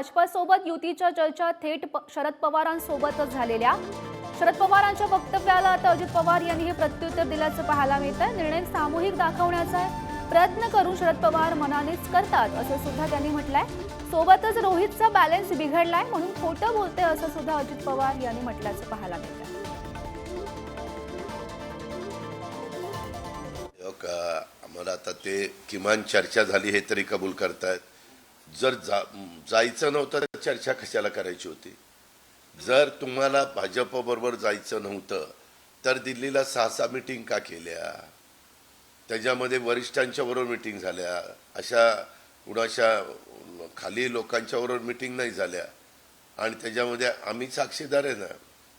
भाजपासोबत युतीच्या चर्चा थेट प- शरद पवारांसोबतच झालेल्या. शरद पवारांच्या वक्तव्याला आता अजित पवार यांनी हे प्रत्युत्तर दिल्याचं पाहायला मिळतं निर्णय सामूहिक दाखवण्याचा प्रयत्न करून शरद पवार मनानेच करतात असं सुद्धा त्यांनी म्हटलंय. सोबतच रोहितचा बॅलन्स बिघडलाय म्हणून खोटं बोलते असं सुद्धा अजित पवार यांनी म्हटल्याचं पाहायला मिळतं आहे का आम्हाला आता ते किमान चर्चा झाली हे तरी कबूल करतायत. जर जा जायचं नव्हतं तर चर्चा कशाला करायची होती? जर तुम्हाला भाजपबरोबर जायचं नव्हतं तर दिल्लीला सहा सहा मिटिंग का केल्या? त्याच्यामध्ये वरिष्ठांच्या बरोबर मिटिंग झाल्या. अशा कुणाशा खाली लोकांच्या बरोबर मिटिंग नाही झाल्या. आणि त्याच्यामध्ये आम्ही साक्षीदार आहे ना.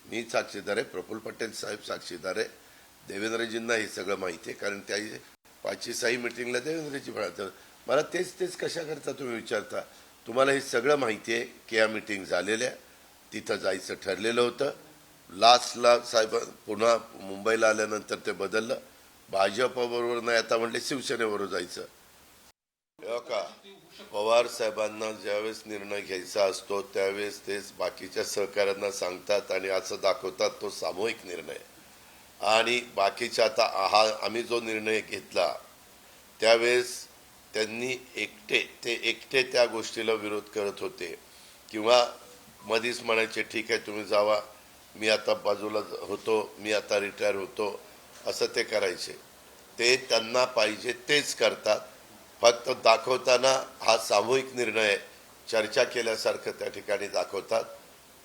मी साक्षीदार आहे. प्रफुल्ल पटेल साहेब साक्षीदार आहे. देवेंद्रजींना हे सगळं माहिती आहे. कारण त्या पाचशे साई मिटिंगला देवेंद्रजी म्हणाल. मला तेच तेच कशा करता तुम्ही विचारता? तुम्हाला हे सगळं माहिती आहे की या मिटिंग झालेल्या तिथं जायचं ठरलेलं होतं. लास्टला साहेब पुन्हा मुंबईला आल्यानंतर ते बदललं. भाजपबरोबर नाही आता म्हटले शिवसेनेबरोबर जायचं. का पवार साहेबांना ज्यावेळेस निर्णय घ्यायचा असतो त्यावेळेस तेच बाकीच्या सहकाऱ्यांना सांगतात आणि असं दाखवतात तो सामूहिक निर्णय. आणि बाकीच्या आता हा आम्ही जो निर्णय घेतला त्यावेळेस त्यांनी एकटे ते एकटे त्या गोष्टीला विरोध करत होते. किंवा मधीच म्हणायचे ठीक आहे तुम्ही जावा. मी आता बाजूला होतो. मी आता रिटायर होतो. असं ते करायचे. ते त्यांना पाहिजे तेच करतात. फक्त दाखवताना हा सामूहिक निर्णय चर्चा केल्यासारखं त्या ठिकाणी दाखवतात.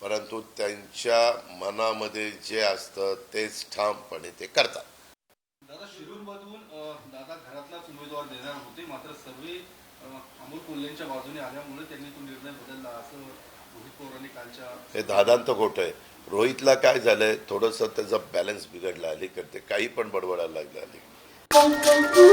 परंतु त्यांच्या मनामध्ये जे असतं तेच ठामपणे ते करतात. दादा घरातलाच उमेदवार देणार होते मात्र सर्वे अमोल कोल्हेंच्या बाजूने आल्यामुळे त्यांनी तो निर्णय बदलला असं रोहित पवारांनी कालच्या हे दादांत खोटं आहे. रोहितला काय झालंय? थोडंसं त्याचा बॅलन्स बिघडला अलीकडे. काही पण बडबडायला लागलं अलीकडे.